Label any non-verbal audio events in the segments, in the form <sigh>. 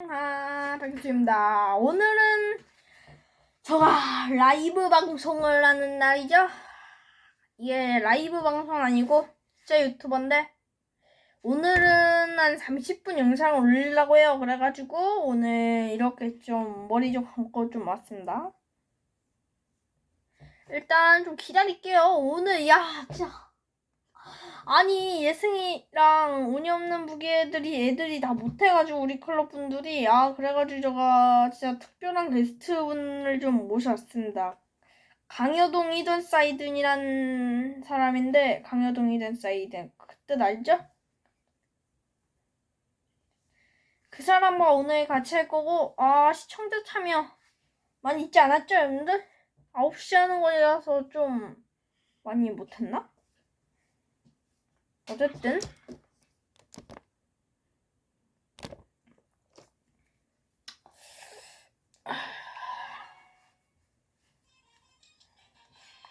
아, 반갑습니다. 오늘은 제가 라이브 방송을 하는 날이죠. 이게 라이브 방송 아니고 진짜 유튜버인데 오늘은 한 30분 영상을 올리려고 해요. 그래가지고 오늘 이렇게 좀 머리 좀 감고 좀 왔습니다. 일단 좀 기다릴게요. 오늘 야 진짜 아니 예승이랑 운이 없는 부기 애들이 애들이 다 못해가지고 우리 클럽 분들이 아 그래가지고 제가 진짜 특별한 게스트 분을 좀 모셔왔습니다. 강여동 이던 사이든이란 사람인데 강여동 이던 사이든 그뜻 알죠? 그 사람과 오늘 같이 할 거고 아 시청자 참여 많이 있지 않았죠 여러분들? 9시 하는 거라서 좀 많이 못했나? 어쨌든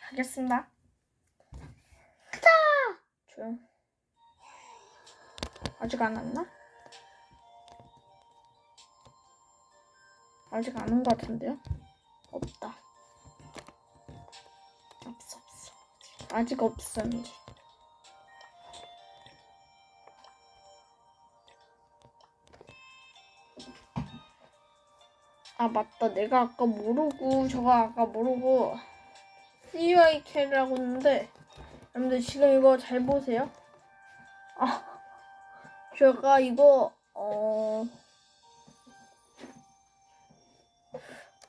하겠습니다. 가자! 조용. 아직 안 왔나? 아직 안 온 것 같은데요? 없다. 없어, 없어. 아직 없음. 아 맞다. 내가 아까 모르고 저거 아까 모르고 CYK라고 했는데 여러분들 지금 이거 잘 보세요. 아 제가 이거 어...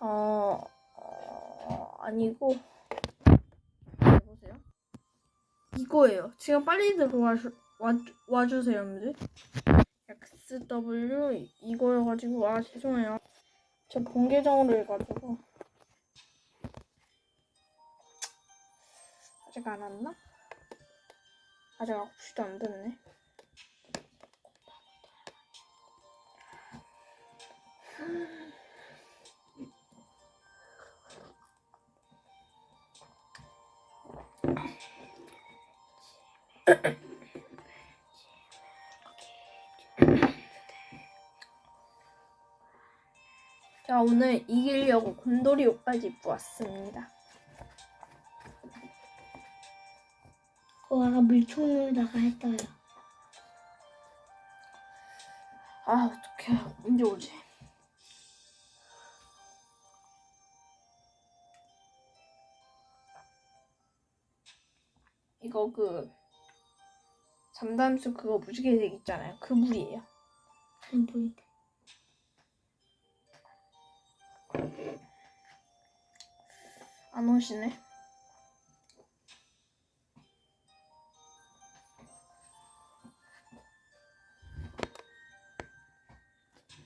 어... 어... 아니고 잘 보세요. 이거예요. 지금 빨리 들어와 와, 와주세요 여러분들. XW 이거여가지고 아 죄송해요 저 본계정으로 해가지고 아직 안 왔나? 아직 9시도 안 됐네 <laughs> 오늘 이기려고 곰돌이 옷까지 입고 왔습니다. 어, 아까 물총으로다가 했어요. 아 어떡해. 언제 오지? 이거 그 잠담수 그거 무지개 색 있잖아요. 그 물이에요. 안 보이대. 안 오시네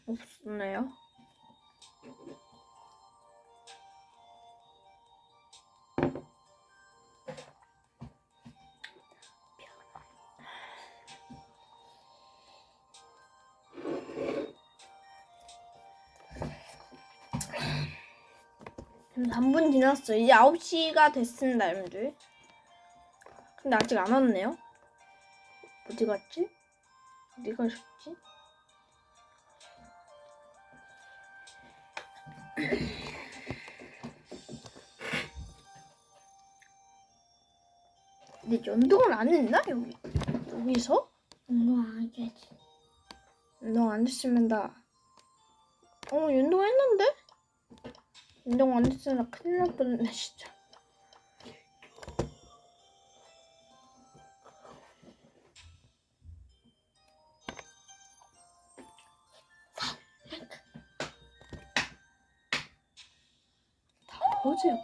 없네요 지금 3분 지났어요. 이제 9시가 됐습니다, 여러분들. 근데 아직 안 왔네요. 어디 갔지? 어디 가셨지? 근데 연동을 안 했나? 여기, 여기서? 이거 아니지. 연동 안 했으면 나. 어, 연동 했는데? 연동 안 했으면 나 큰일 날 뻔했네, 진짜. 다 어제 뭐.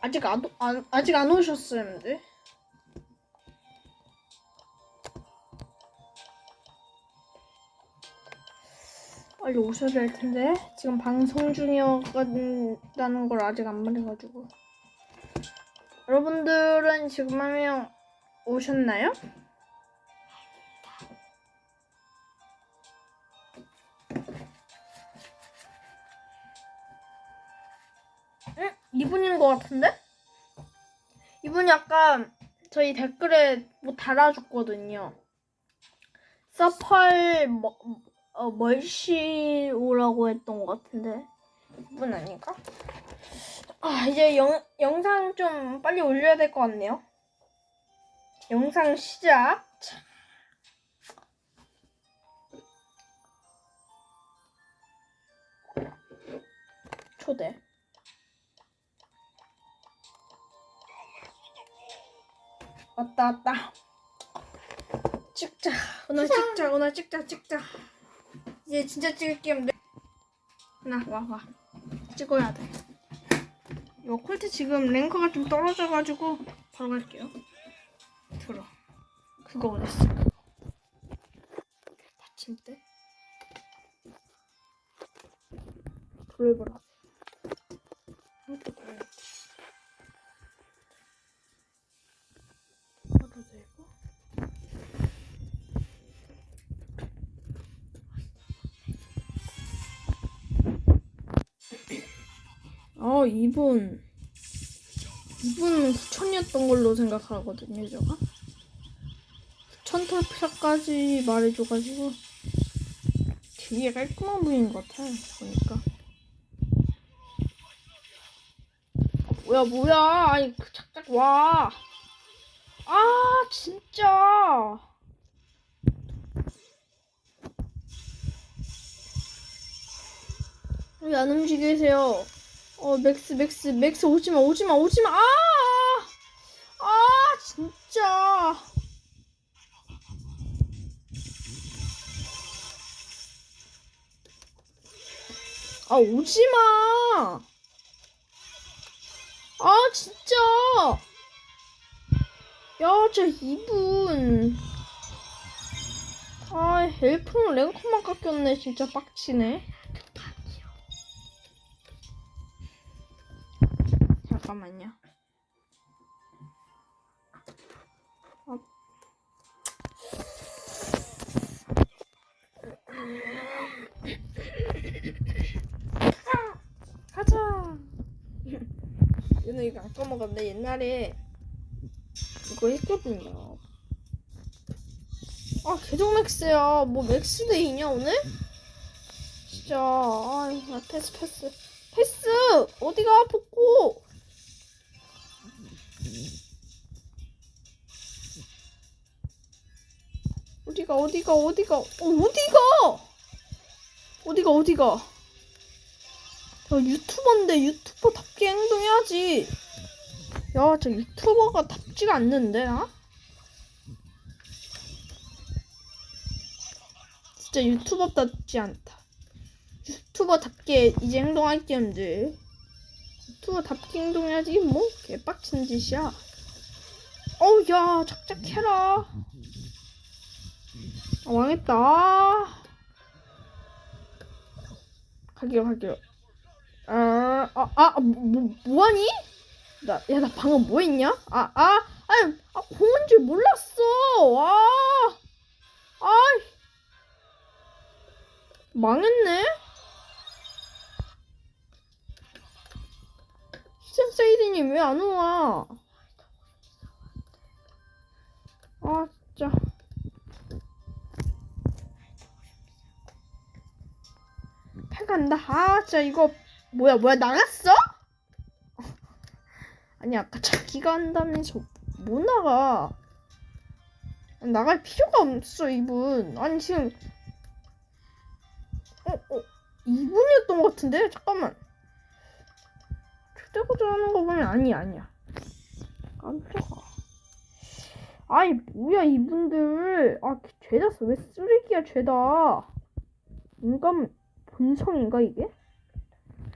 아직 안, 오- 안 아직 안 오셨어요, 근데. 빨리 오셔야 될 텐데 지금 방송 중이었다는 걸 아직 안 말해가지고 여러분들은 지금 한 명 오셨나요? 응? 이분인 것 같은데? 이분이 아까 저희 댓글에 뭐 달아줬거든요. 사팔 뭐, 어, 멀시 오라고 했던 것 같은데 이분 아닌가? 아 이제 영, 영상 좀 빨리 올려야 될 것 같네요. 영상 시작. 자. 초대. 왔다 왔다. 찍자. 오늘 찍자. 오늘 찍자. 찍자. 이제 진짜 찍을 게임 돼. 나와 와. 찍어야 돼. 요 콜트 지금 랭커가 좀 떨어져가지고 바로 갈게요. 들어. 그거 어딨어? 받침대. 돌려보라. 어, 이분. 이분 후천이었던 걸로 생각하거든요, 제가. 후천 털피라까지 말해줘가지고 되게 깔끔한 분인 것 같아요, 보니까. 뭐야, 뭐야. 아니, 그 작작 와. 아, 진짜. 왜 안 움직이세요? 어, 맥스, 맥스, 맥스 오지마, 오지마, 오지마. 아! 아, 진짜. 아, 오지마. 아, 진짜. 야, 저 이분. 아, 엘프는 랭커만 깎였네. 진짜 빡치네. 잠깐만요. 어. 가자. <laughs> 얘는 이거 안 까먹었네. 옛날에 이거 했거든요. 아, 계속 맥스야. 뭐 맥스데이냐 오늘? 진짜. 아, 나 패스 패스. 패스! 어디가 복고? 어디가 어디가 어디가? 어, 어디가? 어디가 어디가? 야 유튜버인데 유튜버답게 행동해야지. 야 저 유튜버가 답지가 않는데 나 진짜 유튜버답지 않다. 유튜버답게 이제 행동할 게 없는데 유튜버답게 행동해야지 뭐. 개빡친 짓이야. 어우 야 작작해라 아, 망했다. 아. 갈게요, 갈게요. 아, 아, 아, 뭐, 뭐, 뭐하니? 나, 야, 나 방금 뭐 했냐? 아, 아, 아니, 아, 공은 줄 몰랐어. 아, 아이. 망했네? 시즌 사이드님 왜안 와? 아, 진짜. 패 간다. 아, 진짜 이거 뭐야, 뭐야 나갔어? <laughs> 아니 아까 자기가 한다면서 못 나가. 나갈 필요가 없어 이분. 아니 지금 어, 어, 이분이었던 것 같은데 잠깐만. 초대고자 하는 거 보면 아니 아니야. 깜짝아. 아이 뭐야 이분들. 아 죄다 왜 쓰레기야 죄다. 인간 본성인가 이게?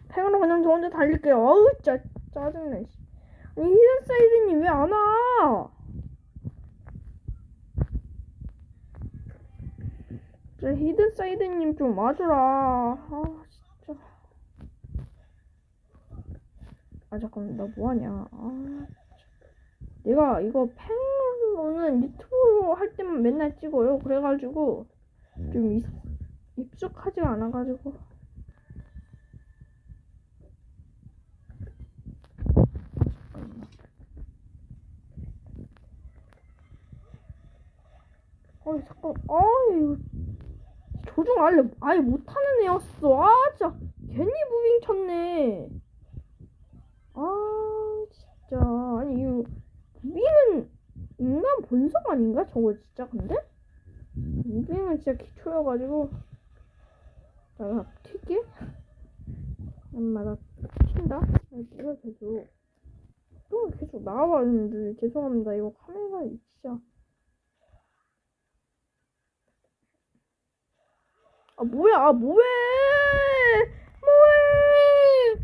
팽으로 그냥 저 혼자 달릴게요. 어우 짜 짜증나. 씨. 아니 히든 사이드님 왜 안 와? 저 히든 사이드님 좀 와주라. 아 진짜. 아 잠깐 나 뭐하냐. 아 내가 이거 팽으로는 유튜브 할 때만 맨날 찍어요. 그래가지고 좀 이, 익숙하지가 않아가지고. 아 잠깐 아 이거 조종 아예 아예 못하는 애였어. 아 진짜 괜히 무빙 쳤네. 아 진짜. 아니 이거 무빙은 인간 본성 아닌가? 저거 진짜 근데? 무빙은 진짜 기초여가지고 나가 튀게 엄마 나 튄다? 아, 이거 계속. 또 계속 나와봤는데 죄송합니다. 이거 카메라 진짜 아 뭐야? 아 뭐해? 뭐해?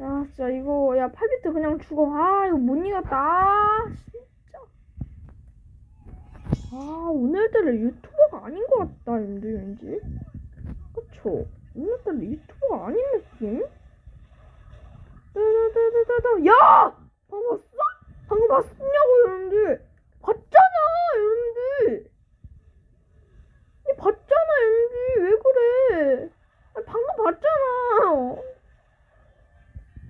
야 진짜 이거 야 8비트 그냥 죽어. 아 이거 못 이겼다 아 오늘따라 유튜버가 아닌 것 같다 왠지 왠지. 그쵸? 오늘따라 유튜버가 아닌 느낌? 따다다다다다 야! 방금 봤어? 방금 봤냐고 여러분들 봤잖아 여러분들 이 봤잖아 여러분들 왜 그래? 아니, 방금 봤잖아.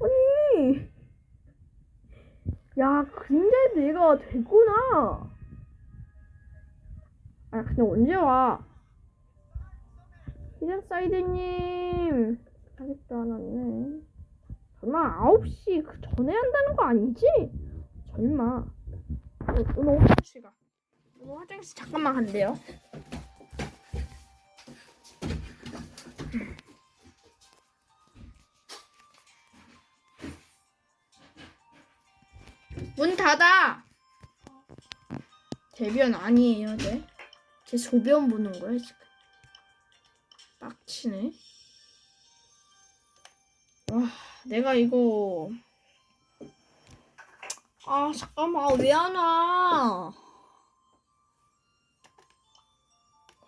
아니. 야 그림자에도 얘가 되구나 아 근데 언제 와? 희장 사이드님. 아직도 안 왔네. 설마 9시 그 전에 한다는 거 아니지? 설마. 어, 오늘 화장실 가. 오늘 화장실 잠깐만 간대요. 문 닫아! 대변 아니에요 네? 제 소변 보는 거야 지금 빡치네 와 내가 이거 아 잠깐만 왜 안 와?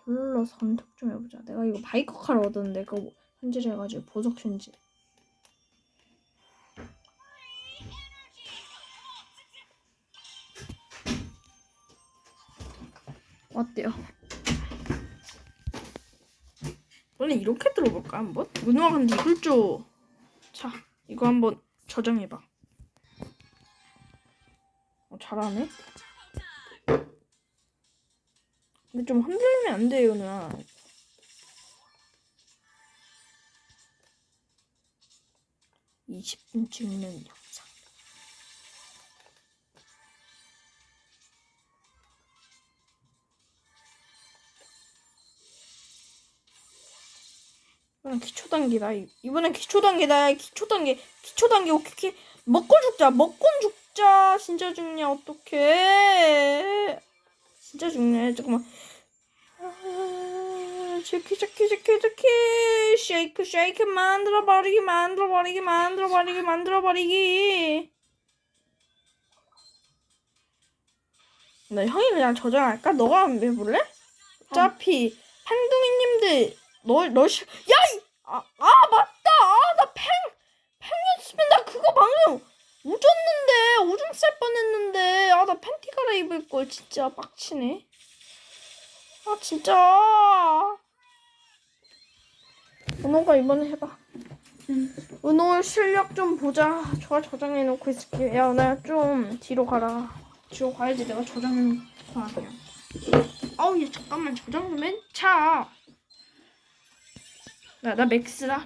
골라서 선택 좀 해보자. 내가 이거 바이커 칼 얻었는데 그거 현질해가지고 보석 현질. 어때요? 원래 이렇게 들어볼까 한번? 이걸 줘. 자 이거 한번 저장해봐. 어, 잘하네. 근데 좀 흔들리면 안 돼요, 누나. (20분) 찍는 영 이번엔 기초 단계다. 이- 이번엔 기초 단계다. 기초 단계 기초 단계 오케이 먹고 죽자. 먹고 죽자. 진짜 죽냐 어떡해. 진짜 죽네 잠깐만. 아, 지키 지키 지키 지키. 쉐이크 쉐이크 만들어 버리기 만들어 버리기 만들어 버리기 만들어 버리기. 나 형이 그냥 저장할까? 너가 해볼래? 어차피 팽둥이님들 너 너 시... 야! 이- 아, 아 맞다! 아 나 팽 팽이었으면 나 그거 방금 오졌는데 오줌 쌀 뻔했는데. 아 나 팬티 갈아입을 걸 진짜 빡치네. 아 진짜. 은호가 이번에 해봐. 은호 실력 좀 보자. 저 저장해 놓고 있을게. 야나좀 뒤로 가라. 뒤로 가야지. 내가 저장해 놓고 하냐 아우 얘 잠깐만 저장 좀 해 차 나, 나 맥스라.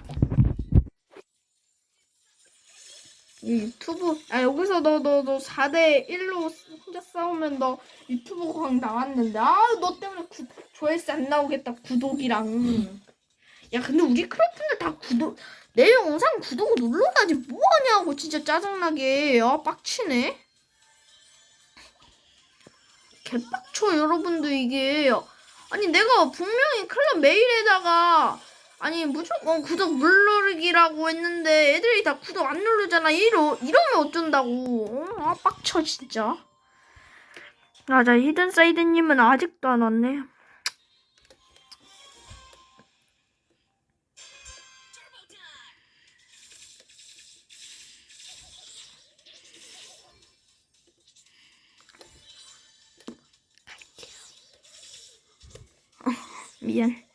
이 유튜브, 아, 여기서 너, 너, 너 4대1로 혼자 싸우면 너 유튜브 광 나왔는데, 아, 너 때문에 구, 조회수 안 나오겠다, 구독이랑. 야, 근데 우리 크로프는 다 구독, 내 영상 구독 눌러야지 뭐 하냐고, 진짜 짜증나게. 아, 빡치네. 개빡쳐, 여러분들, 이게. 아니, 내가 분명히 클럽 메일에다가, 아니 무조건 구독 물누르기라고 했는데 애들이 다 구독 안 누르잖아. 이러, 이러면 어쩐다고. 어? 아 빡쳐 진짜. 맞아 히든사이드님은 아직도 안 왔네. 어, <laughs> 미안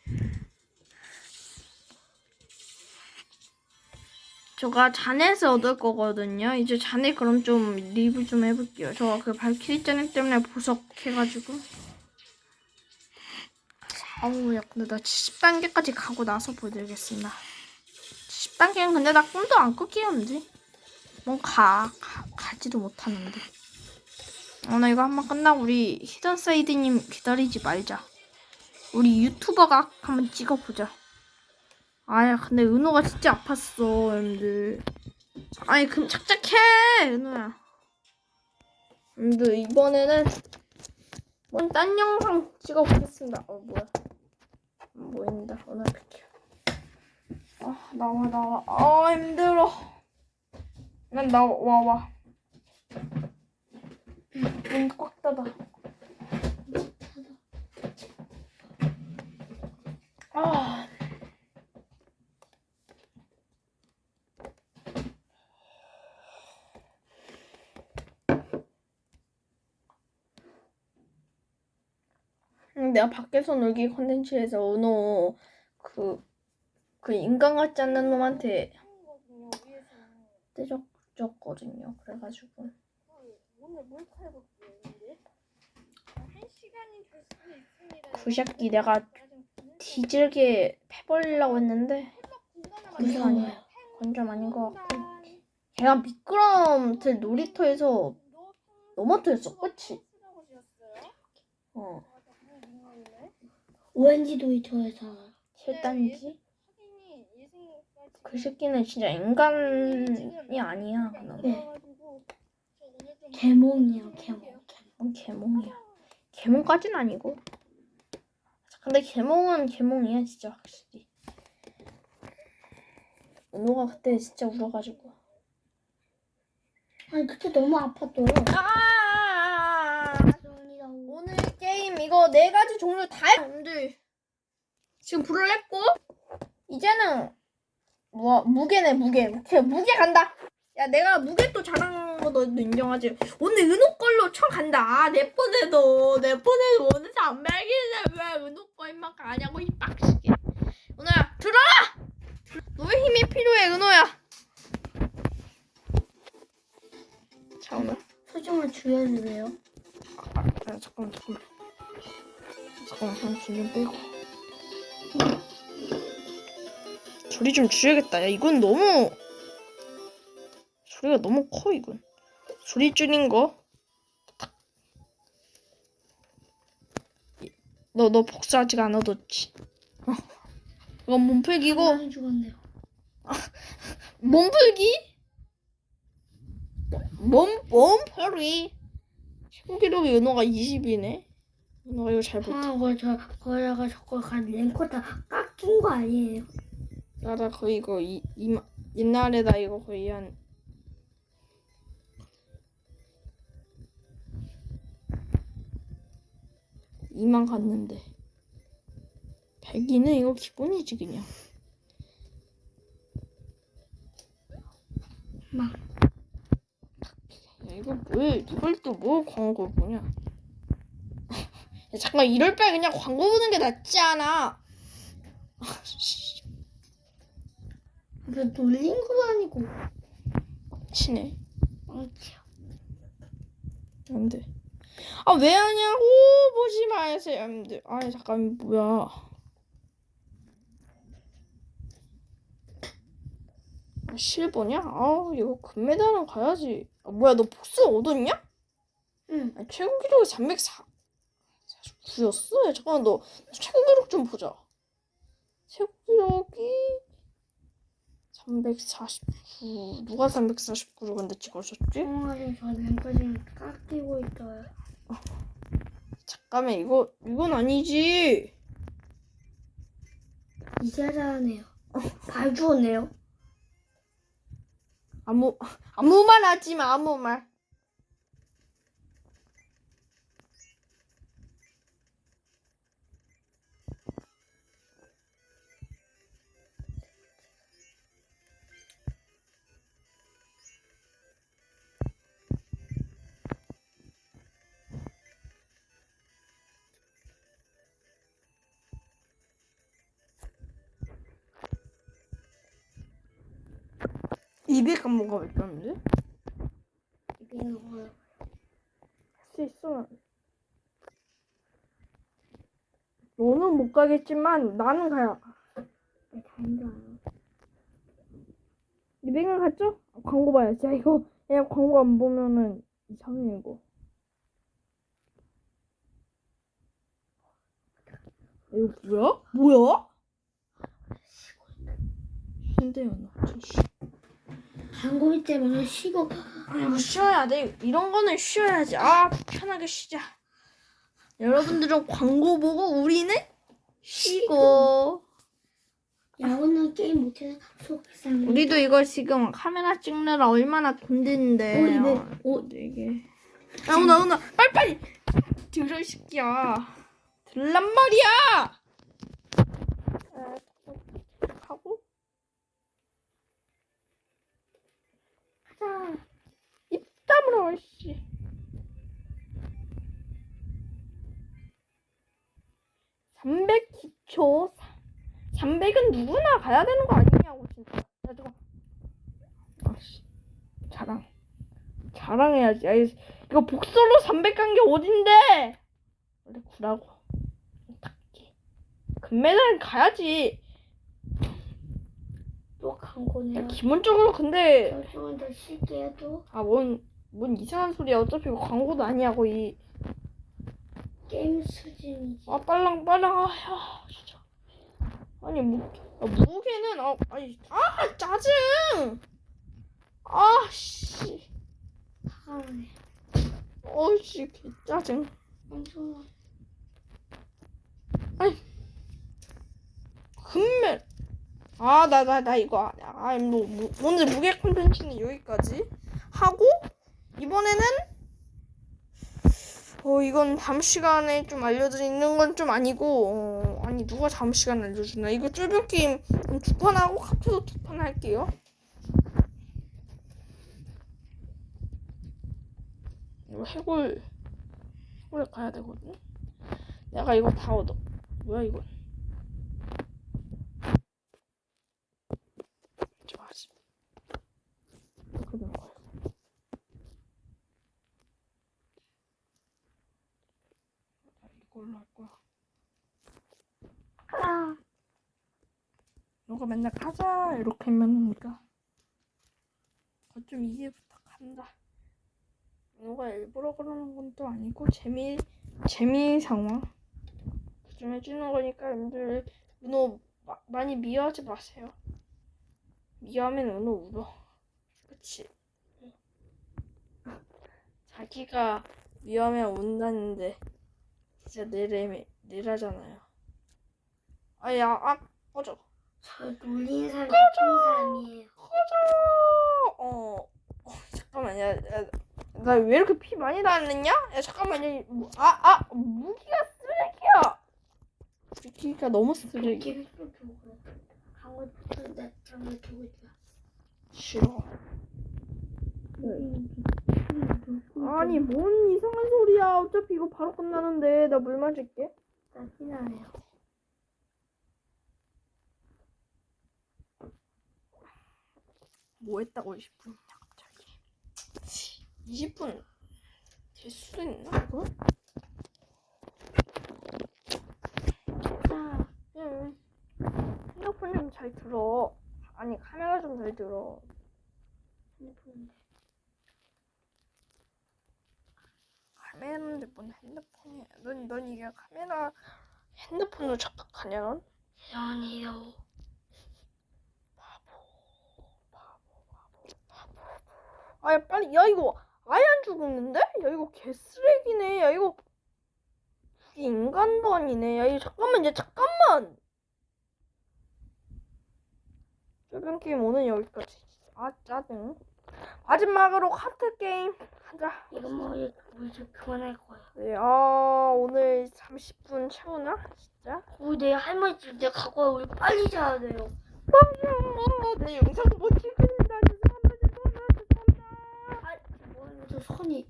제가 잔에서 얻을 거거든요. 이제 잔에 그럼 좀 리뷰 좀 해볼게요. 저가 그 발키리 짜증 때문에 보석 해가지고. 아우, 야, 근데 나 70단계까지 가고 나서 보여드리겠습니다. 10단계는 근데 나 꿈도 안 꿀게였는데. 뭔 가, 가, 가지도 못하는데. 어, 나 이거 한번 끝나고 우리 히든사이드님 기다리지 말자. 우리 유튜버가 한번 찍어보자. 아야, 근데 은호가 진짜 아팠어, 여러분들. 아니, 그럼 착착해, 은호야. 여러분들, 이번에는 뭔딴 영상 찍어보겠습니다. 어, 뭐야. 안 보인다. 오늘 킬게요. 아, 나와, 나와. 아, 힘들어. 난 나와, 와, 와. 문 꽉 닫아. 아. 내가 밖에서 놀기 컨텐츠에서 은호 그, 그 인간 같지 않는 놈한테 때렸거든요. 그래가지고. 새끼 내가 뒤질게 패버리려고 했는데 무서워요. 아니야. 그건 좀 아닌 것 같고. 걔가 미끄럼틀 놀이터에서 넘어뜨렸어, 그치? 어. 오렌지 놀이터에서 실단지? 그 새끼는 진짜 인간이 아니야. 그놈. 네. 개몽이요, 개몽. 어, 개몽이야. 개몽까진 아니고. 근데 개몽은 개몽이야, 진짜 확실히. 은호가 그때 진짜 울어가지고. 아니 그때 너무 아팠죠. 아! 죄송합니다. 오늘 이거 네 가지 종류 다 했는데 지금 불을 냈고 이제는 뭐 무게네 무게. 오케이 무게 간다. 야 내가 무게 또 잘한 거 너도 인정하지. 오늘 은호 걸로 쳐 간다. 아, 내 폰에도 내 폰에도 오늘 단백이네 왜 은호 거 임마 가냐고 이 빡시게. 은호야 들어라 너의 힘이 필요해 은호야. 자 오늘 소중한 주여주세요. 아, 잠깐만, 잠깐만. 잠깐만, 한숨 좀 빼고. 소리 좀 줄여야겠다. 야, 이건 너무. 소리가 너무 커, 이건. 소리 줄인 거. 너, 너 복수 아직 안 얻었지? 어. 이건 몸풀기고, 죽었네요. <laughs> 몸풀기? 몸, 몸풀기. 최고 기록이 은호가 20이네. 은호가 이거 잘 못해. 아, 그거 저 거기다가 저거 간 랭커 다 깎인 거 아니에요? 야, 나 거의 이거 이, 이 옛날에 나 이거 거의 한 이만 갔는데 100이는 이거 기본이지 그냥 막 야 이거 뭐야 이걸 또 뭐 광고 보냐 야 잠깐 이럴 바에 그냥 광고 보는 게 낫지 않아 이거 놀린 거 아니고 치네 뻥치요. 안 돼. 아, 왜 하냐고! 보지 마세요, 여러분들. 아니, 잠깐, 뭐야. 아, 실버냐? 아, 이거 금메달은 가야지. 아, 뭐야, 너 복수 얻었냐? 응. 아니, 최고 기록이 349였어? 야, 잠깐만, 너 최고 기록 좀 보자. 최고 기록이 349. 누가 349를 근데 저 랭커 지금 깎이고 있어요. 잠깐만, 이거, 이건 아니지. 이제 잘하네요. 발 주었네요. 아무 아무 말 하지 마 아무 말. 200간 뭐가 있다는데? 이게 뭐야? 할수 있어. 너는 못 가겠지만 나는 가야. 다행이다. 200은 갔죠? 아, 광고 봐야지. 야, 이거 그냥 광고 안 보면은 이상해 이거. 이거 뭐야? 뭐야? 신대현아. 광고일 때문에 쉬고 이거 쉬어야 돼. 이런 거는 쉬어야지. 아 편하게 쉬자. 여러분들은 광고 보고 우리는 쉬고. 야 오늘 게임 못해서 속상. 우리도 이걸 지금 카메라 찍느라 얼마나 돈 드는데. 오, 이거, 어, 오, 이게. 야, 오나, 오나, 빨리빨리! 들어, 이 새끼야. 들란 말이야! 아, 하고, 가 자. 입 다물어, 씨. 삼백 기초. 300은 누구나 가야 되는 거 아니냐고, 진짜. 야, 잠깐. 아씨. 자랑. 자랑해야지. 야, 이- 이거 복서로 300간게 어딘데? 원래 구라고. 딱히. 금메달 가야지. 또 야, 광고네요. 기본적으로 근데, 저 조금 더 쉴게 해도 아, 뭔, 뭔 이상한 소리야. 어차피 이거 광고도 아니야고, 이. 게임 수준이지. 아, 빨랑, 빨랑. 아, 야, 진짜. 아니, 무, 아, 무게는, 아, 아니, 아, 짜증! 아, 씨. 다가오네. 어이씨, 개 짜증. 엄청 금메. 아, 나, 나, 나 이거, 아, 아, 뭐, 무, 오늘 무게 콘텐츠는 여기까지 하고, 이번에는, 어, 이건 다음 시간에 좀 알려드리는 건 좀 아니고, 어, 아니, 누가 다음 시간에 알려주나. 이거 쫄병 게임 두 판 하고, 카페도 두 판 할게요. 이거 해골, 해골에 가야 되거든. 내가 이거 다 얻어. 뭐야, 이건. 좋아하지. 이렇게 된 거야. 나 이걸로 할 거야. 아, 너가 맨날 가자 이렇게 하면 니까 좀 이해 부탁한다. 너가 일부러 그러는 건 또 아니고 재미 재미 상황 좀 해주는 거니까 여러분들 은호 마- 많이 미워하지 마세요. 미워하면 은호 울어. 그치? <laughs> 자기가 미워하면 운다는데 진짜 내래 내라잖아요. 아야 아 꺼져. 저 놀리는 사람 나쁜 사람이에요. 꺼져. 어. 어 잠깐만 야, 야 나 왜 이렇게 피 많이 나왔느냐? 야 잠깐만 야, 뭐, 아, 아 무기가 쓰레기야. 무기가 너무 쓰레기. 이렇게 또 있다. 싫어. 아니 뭔 이상한 소리야. 어차피 이거 바로 끝나는데 나 물 마실게. 나 피나네요. 뭐 했다고 20분이냐 갑자기. 20분 될 수도 있나? 자, 응. 핸드폰 좀 잘 들어. 아니 카메라 좀 잘 들어. 핸드폰. 카메라인데 뭔 핸드폰이야? 넌, 넌 이게 카메라 핸드폰으로 착각하냐 넌? 미안해요. 아야 빨리 야 이거 아예 안 죽었는데? 야 이거 개쓰레기네. 야 이거 인간도 아니네. 야 이거 잠깐만 야 잠깐만. 쫄병 게임 오늘 여기까지. 아 짜증. 마지막으로 카트 게임 하자. 이거 뭐 이제 그만할 거야. 네, 아 오늘 30분 채우나? 진짜? 우리 내일 할머니 집 내가 갖고 와. 우리 빨리 자야 돼요. 내 네, 영상 못 찍는 손이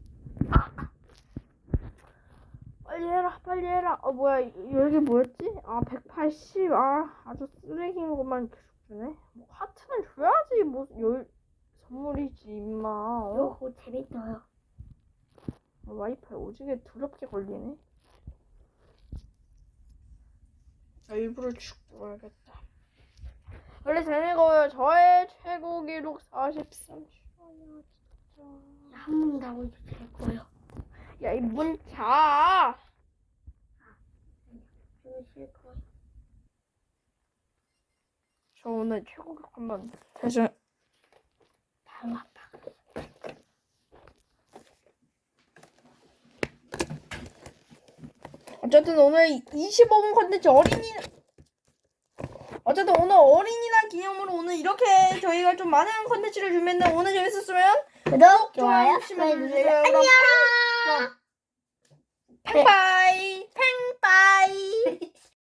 빨리 해라. 빨리 해라. 어 뭐야 이- 여기 뭐였지? 아 180. 아 아주 쓰레기인 것만 계속 주네. 뭐 하트는 줘야지. 뭐 열, 선물이지 임마. 어? 요거 재밌어요. 와이파이 오지게 두렵게 걸리네. 나 일부러 죽고 가야겠다. 원래 재미가요 저의 최고 기록 43초야 진짜. 한번 나오도 될 거예요. 야 이 문자. 좀 싫고. 저 오늘 최고 기록 한번 대신 아빠. 어쨌든 오늘 25분 컨텐츠 어린이 어쨌든 오늘 어린이날 기념으로 오늘 이렇게 저희가 좀 많은 컨텐츠를 준비했는데 오늘 재밌었으면 구독, 좋아요, 좋아요, 눌러주세요. 안녕. 팽바이 팽바이 <laughs>